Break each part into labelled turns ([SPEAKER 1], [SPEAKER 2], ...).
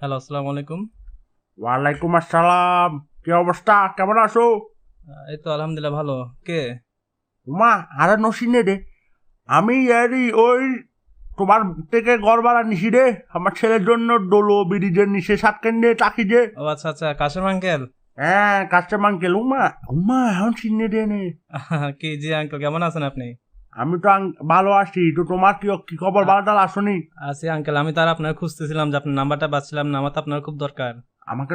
[SPEAKER 1] Hello আসসালামু আলাইকুম
[SPEAKER 2] ওয়ালাইকুম আসসালাম কি অবস্থা? কেমন আছো?
[SPEAKER 1] এই তো আলহামদুলিল্লাহ ভালো। কে?
[SPEAKER 2] উমা আরে নসিনে রে। আমি এরই ওই তোমার থেকে গড় ভাড়া নিছি রে। আমার ছেলের জন্য ডোলো ব্রিজের নিচে সাত কেন্দ্রে টাকি যে।
[SPEAKER 1] ও আচ্ছা আচ্ছা কাশেম আঙ্কেল
[SPEAKER 2] হ্যাঁ কাস্টমার আঙ্কেল উমা উমা এখন চিনে রে নে।
[SPEAKER 1] কি জি আঙ্কেল কেমন আছেন আপনি?
[SPEAKER 2] আমি তো ভালো আছি। তো তোমার কি কি খবর? ভালোটা আসনি।
[SPEAKER 1] আছি আঙ্কেল আমি তার আপনার খুঁজতেছিলাম যে আপনার নাম্বারটা পাচ্ছিলাম না। আমার তো আপনার খুব দরকার।
[SPEAKER 2] আমাকে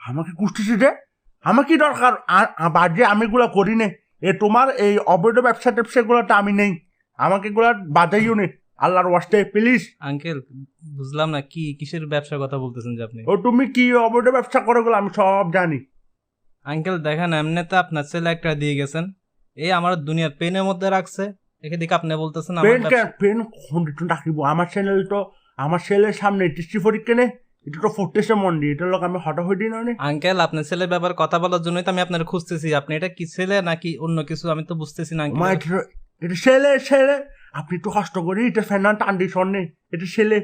[SPEAKER 2] আমাকে কুষ্টিছি যে? আমার কি দরকার? বাজে আমি এগুলো করি নে। এ তোমার এই অবৈধ ব্যবসা ট্যাবসা গুলোতে আমি নেই। আমাকে এগুলো বাজাইও নে। আল্লাহর ওয়াস্তে প্লিজ
[SPEAKER 1] আঙ্কেল বুঝলাম না কি কিসের ব্যবসার কথা বলতেছেন যে আপনি?
[SPEAKER 2] ও তুমি কি অবৈধ ব্যবসা করে গুলো আমি সব জানি।
[SPEAKER 1] আঙ্কেল দেখেন এমনি তো আপনার ছেলে একটা দিয়ে গেছেন। এই আমার দুনিয়ার পেনের মধ্যে রাখছে। একে দিকে আপনি বলতেছেন আমার
[SPEAKER 2] পেন রাখিব আমার চ্যানেল তো আমার ছেলের সামনে টিস্টি পরীক্ষা নে। এটা তো এটা লোক আমি হঠাৎ
[SPEAKER 1] আঙ্কেল আপনার ছেলের ব্যাপারে কথা বলার জন্যই তো আমি আপনার খুঁজতেছি। আপনি এটা কি ছেলে নাকি অন্য কিছু? আমি তো বুঝতেছি না
[SPEAKER 2] এটা ছেলে ছেলে। আপনি একটু কষ্ট করি এটা এটা ছেলে।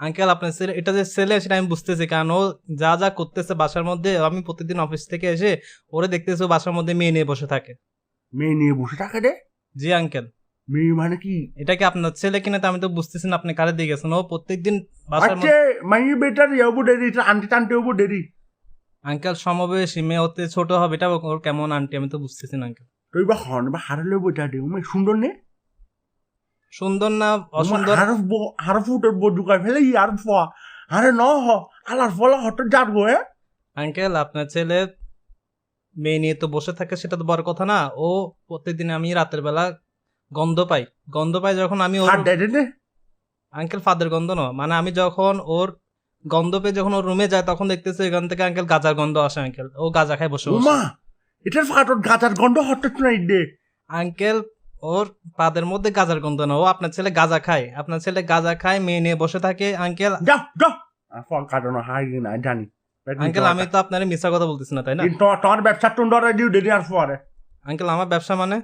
[SPEAKER 1] আঙ্কেল আপনার ছেলে এটা যে ছেলে সেটা আমি বুঝতেছি কারণ ও যা যা করতেছে বাসার মধ্যে আমি প্রতিদিন অফিস থেকে এসে ওরে দেখতেছি বাসার মধ্যে মেয়ে নিয়ে বসে থাকে।
[SPEAKER 2] মেয়ে নিয়ে বসে থাকে রে।
[SPEAKER 1] জি আঙ্কেল।
[SPEAKER 2] মেয়ে মানে কি?
[SPEAKER 1] এটা কি আপনার ছেলে কিনা তো আমি তো বুঝতেছি না আপনি কারে দিয়ে গেছেন? ও প্রত্যেকদিন বাসার
[SPEAKER 2] আচ্ছা মাইয়ে বেটার যাব দেরি আন্টি টান্টি দেরি
[SPEAKER 1] আঙ্কেল সমবয়সী মেয়ে হতে ছোট হবে এটা ওর কেমন আন্টি আমি তো বুঝতেছি না আঙ্কেল।
[SPEAKER 2] তুই বা হন বা হারালে উমে সুন্দর নে।
[SPEAKER 1] সুন্দর না অসুন্দর?
[SPEAKER 2] আর আর ফুটের ঢুকাই ফেলে ই আর ফা। আরে ন হ আলার ফলা হঠাৎ যার গো হ্যাঁ?
[SPEAKER 1] আঙ্কেল আপনার ছেলে মেয়ে নিয়ে তো বসে থাকে সেটা তো বড় কথা না। ও প্রত্যেকদিন আমি রাতের বেলা গন্ধ পাই। গন্ধ পাই যখন আমি ওর আঙ্কেল ফাদের গন্ধ নয় মানে আমি যখন ওর গন্ধ পেয়ে যখন ওর রুমে যায় তখন দেখতেছি এখান থেকে আঙ্কেল গাজার গন্ধ আসে আঙ্কেল ও গাজা খায় বসে
[SPEAKER 2] উমা! এটার ফাটত গাজার গন্ধ হঠাৎ নাই দে
[SPEAKER 1] আঙ্কেল ওর পাদের মধ্যে গাজার গন্ধ না। ও আপনার ছেলে গাজা খায়। আপনার ছেলে গাজা খায় মেয়ে নিয়ে বসে থাকে। আঙ্কেল
[SPEAKER 2] কাটানো হাই না জানি।
[SPEAKER 1] আঙ্কেল আমি তো আপনার মিথ্যা কথা বলতেছি না তাই না?
[SPEAKER 2] তোমার ব্যবসা টুন্ডরে দিও দেরি আর পরে
[SPEAKER 1] আঙ্কেল আমার ব্যবসা মানে?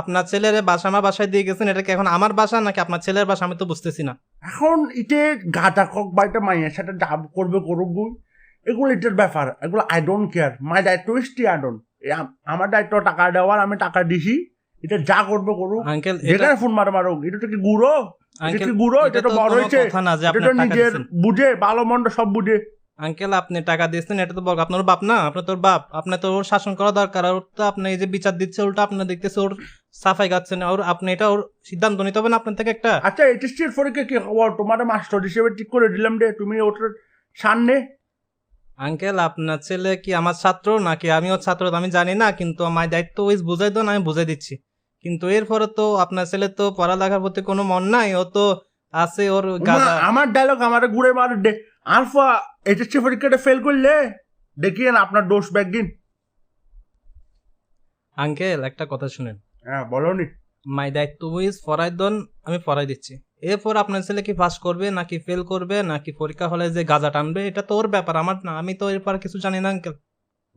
[SPEAKER 1] আপনার ছেলের বাসা আমার বাসায় দিয়ে গেছেন এটা কি এখন আমার বাসা নাকি আপনার ছেলের বাসা? আমি তো বুঝতেছি না।
[SPEAKER 2] এখন ইতে গাঁদা কক বাড়িতে মাইয়ের সাথে ডাব করবে করুক বই এগুলো এটার ব্যাপার। এগুলো আই ডোন্ট কেয়ার মাই দায়িত্ব ইস টি আই ডোন্ট আমার দায়িত্ব টাকা দেওয়ার আমি টাকা দিছি। এটা যা করবে করুক।
[SPEAKER 1] আঙ্কেল এটা
[SPEAKER 2] ফোন মারে মারুক এটা তো কি গুঁড়ো? এটা কি গুঁড়ো?
[SPEAKER 1] এটা
[SPEAKER 2] এটা তো বড় হয়েছে।
[SPEAKER 1] কথা না যে
[SPEAKER 2] এটা
[SPEAKER 1] আপনি
[SPEAKER 2] তো নিজের বুঝে ভালো মন্দ সব বুঝে।
[SPEAKER 1] আঙ্কেল আপনি টাকা দিয়েছেন এটা তো বড় আপনার বাপ না? আপনার তোর বাপ। আপনার তো ওর শাসন করা দরকার আর ওর তো আপনি এই যে বিচার দিচ্ছে উল্টা আপনার দেখতেছে ওর সাফাই গাচ্ছেন ওর আপনি এটা ওর সিদ্ধান্ত নিতে হবে না আপনার থেকে একটা?
[SPEAKER 2] আচ্ছা এটা স্টেট পরীক্ষা কি খবর তোমার মাস্টার হিসেবে ঠিক করে দিলাম রে তুমি ওটার সামনে?
[SPEAKER 1] আঙ্কেল আপনার ছেলে কি আমার ছাত্র নাকি? আমি ওর ছাত্র আমি জানি না কিন্তু আমার দায়িত্ব ওই বুঝাই দেন আমি বুঝাই দিচ্ছি। কিন্তু এরপরে তো আপনার ছেলে তো পড়ালেখার প্রতি কোনো মন নাই ও তো আছে ওর গাদা।
[SPEAKER 2] আমার ডায়লগ আমার ঘুরে মার আলফা এইচএসসি পরীক্ষাটা ফেল করলে? দেখিয়েন আপনার দোষ ব্যাগিন
[SPEAKER 1] আঙ্কেল একটা কথা শুনেন।
[SPEAKER 2] হ্যাঁ বলো নি
[SPEAKER 1] মাই দায়িত্ব উইজ ফরাই দন আমি ফরাই দিচ্ছি। এরপর আপনার ছেলে কি পাস করবে নাকি ফেল করবে নাকি পরীক্ষা হলে যে গাজা টানবে এটা তো ওর ব্যাপার আমার না আমি তো এরপর কিছু জানি না আঙ্কেল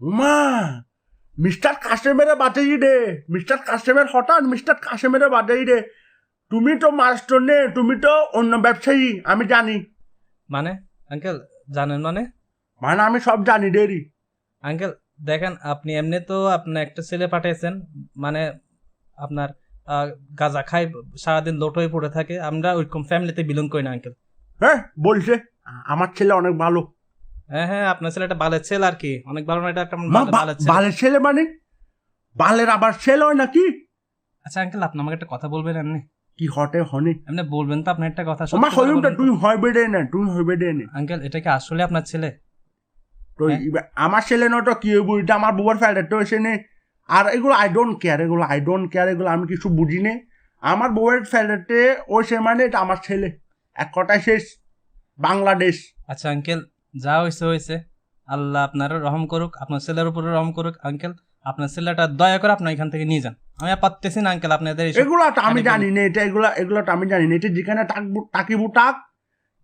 [SPEAKER 2] উমা মিস্টার কাশেমেরে বাজাই রে মিস্টার কাশেমের হঠাৎ মিস্টার কাশেমেরে বাজাই রে তুমি তো মাস্টার নে তুমি তো অন্য ব্যবসায়ী আমি জানি।
[SPEAKER 1] মানে? আঙ্কেল জানেন মানে?
[SPEAKER 2] মানে আমি সব জানি রে
[SPEAKER 1] আঙ্কেল দেখেন আপনি এমনি তো আপনার একটা ছেলে পাঠিয়েছেন মানে আপনার গাঁজা খাই সারাদিন লোট হয়ে পড়ে থাকে আমরা ওইরকম ফ্যামিলিতে বিলং করি না আঙ্কেল।
[SPEAKER 2] হ্যাঁ বলছে আমার ছেলে অনেক ভালো।
[SPEAKER 1] হ্যাঁ হ্যাঁ আপনার ছেলে একটা বালের ছেলে আর কি অনেক ভালো না এটা একটা বালের ছেলে
[SPEAKER 2] মানে? বালের আবার ছেলে হয় নাকি?
[SPEAKER 1] আচ্ছা আঙ্কেল আপনি আমাকে একটা কথা বলবেন এমনি?
[SPEAKER 2] কি হটে হনে
[SPEAKER 1] এমনি বলবেন তো আপনি একটা কথা সত্যি
[SPEAKER 2] তোমার
[SPEAKER 1] করে
[SPEAKER 2] হইমটা
[SPEAKER 1] বলবেন তো।
[SPEAKER 2] তুই হইবে দে না তুই হইবে দে না।
[SPEAKER 1] আঙ্কেল এটা কি আসলে আপনার ছেলে?
[SPEAKER 2] তো
[SPEAKER 1] হ্যাঁ।
[SPEAKER 2] আমার ছেলে নয়তো কি হইব? এটা আমার বুবার ফেলে তো এসে নে আর এগুলো আই ডোন্ট কেয়ার এগুলো আই ডোন্ট কেয়ার এগুলো আমি কিছু বুঝি নে। আমার বউয়ের ফ্যালেটে ওই সে মানে এটা আমার ছেলে। এক কথায় শেষ। বাংলাদেশ।
[SPEAKER 1] আচ্ছা আঙ্কেল যা হয়েছে হয়েছে আল্লাহ আপনার রহম করুক আপনার ছেলের উপরে রহম করুক। আঙ্কেল আপনার ছেলেটা দয়া করে আপনার এখান থেকে নিয়ে যান। আমি পারতেছি না আঙ্কেল আপনাদের
[SPEAKER 2] এগুলো তো আমি জানি না এটা এগুলো এগুলো তো আমি জানি না এটা যেখানে টাকবু টাকিবু টাক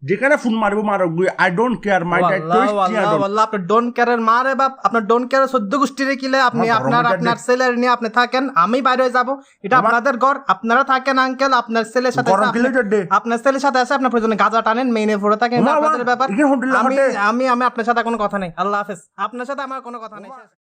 [SPEAKER 2] যেখানে ফোন মারবো মারো আই ডোন্ট কেয়ার মাই দায়িত্ব
[SPEAKER 1] ওয়াল্লাহ,
[SPEAKER 2] is clear
[SPEAKER 1] ওয়াল্লাহ,
[SPEAKER 2] on-
[SPEAKER 1] ওয়াল্লাহ, আপনার ডোন কেয়ারের মা রে বাপ আপনার ডোন কেয়ারের সদ্য গোষ্ঠীরে কিলে আপনি আপনার আপনার ছেলের নিয়ে আপনি থাকেন আমি বাইরে যাব এটা আপনাদের ঘর আপনারা থাকেন আঙ্কেল আপনার ছেলের সাথে আপনি- আপনার ছেলের সাথে আছে আপনার প্রয়োজনে গাঁজা টানেন মেইনে ভরে থাকেন আপনাদের ব্যাপার। আমি আমি আপনার সাথে কোনো কথা নেই আল্লাহ হাফেজ। আপনার সাথে আমার কোনো কথা নেই।